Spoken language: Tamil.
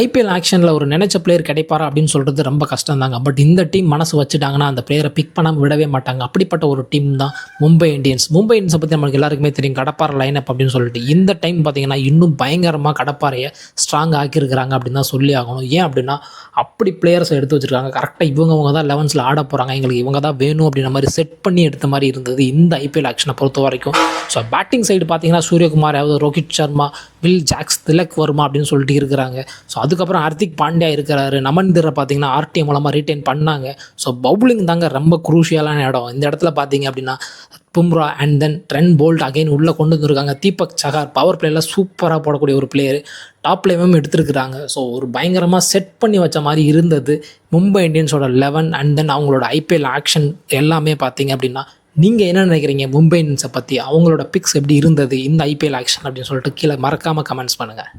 ஐபிஎல் ஆக்ஷனில் ஒரு நினைச்ச பிளேயர் கிடைப்பாரா அப்படின்னு சொல்கிறது ரொம்ப கஷ்டம் தாங்க பட் இந்த டீம் மனசு வச்சுட்டாங்கன்னா அந்த பிளேயரை பிக் பண்ணாமல் விடவே மாட்டாங்க. அப்படிப்பட்ட ஒரு டீம் தான் மும்பை இந்தியன்ஸ். மும்பை இந்தியன்ஸை பற்றி நமக்கு எல்லாருக்குமே தெரியும். கடப்பாறை அப் அப்படின்னு சொல்லிட்டு. இந்த டைம் பார்த்தீங்கன்னா இன்னும் பயங்கரமாக கடப்பாறையை ஸ்ட்ராங் ஆக்கியிருக்கிறாங்க அப்படின்னு தான் சொல்லி ஆகணும். ஏன் அப்படின்னா அப்படி பிளேயர்ஸை எடுத்து வச்சிருக்காங்க. கரெக்டாக இவங்கவுங்க தான் லெவன்ஸில் ஆட போகிறாங்க எங்களுக்கு இவங்க தான் வேணும் அப்படின்ற மாதிரி செட் பண்ணி எடுத்த மாதிரி இருந்தது இந்த ஐபிஎல் ஆக்ஷனை பொறுத்த வரைக்கும். ஸோ பேட்டிங் சைடு பார்த்தீங்கன்னா சூரியகுமார் யாவது ரோஹித் சர்மா வில் ஜாக்ஸ் திலக் வர்மா அப்படின்னு சொல்லிட்டு இருக்கிறாங்க. ஸோ அதுக்கப்புறம் ஹர்திக் பாண்டியா இருக்கிறாரு. நமன்திரை பார்த்தீங்கன்னா ஆர்டி மூலமாக ரீட்டைன் பண்ணாங்க. ஸோ பவுலிங் தாங்க ரொம்ப குரூஷியலான இடம். இந்த இடத்துல பார்த்தீங்க அப்படின்னா Bumrah and then Trent Boult again உள்ளே கொண்டு வந்திருக்காங்க. தீபக் சகார் பவர் பிளேயில் சூப்பராக போடக்கூடிய ஒரு பிளேயர் டாப் லைவும் எடுத்துருக்குறாங்க. ஸோ ஒரு பயங்கரமாக செட் பண்ணி வச்ச மாதிரி இருந்தது. மும்பை இந்தியன்ஸோட லெவன் அண்ட் தென் அவங்களோட ஐபிஎல் ஆக்ஷன் எல்லாமே பார்த்தீங்க அப்படின்னா நீங்கள் என்ன நினைக்கிறீங்க? மும்பை இந்தியன்ஸை பற்றி அவங்களோட பிக்ஸ் எப்படி இருந்தது? இந்த ஐபிஎல் ஆக்ஷன் அப்படின்னு சொல்லிட்டு கீழே மறக்காமல் கமெண்ட்ஸ் பண்ணுங்கள்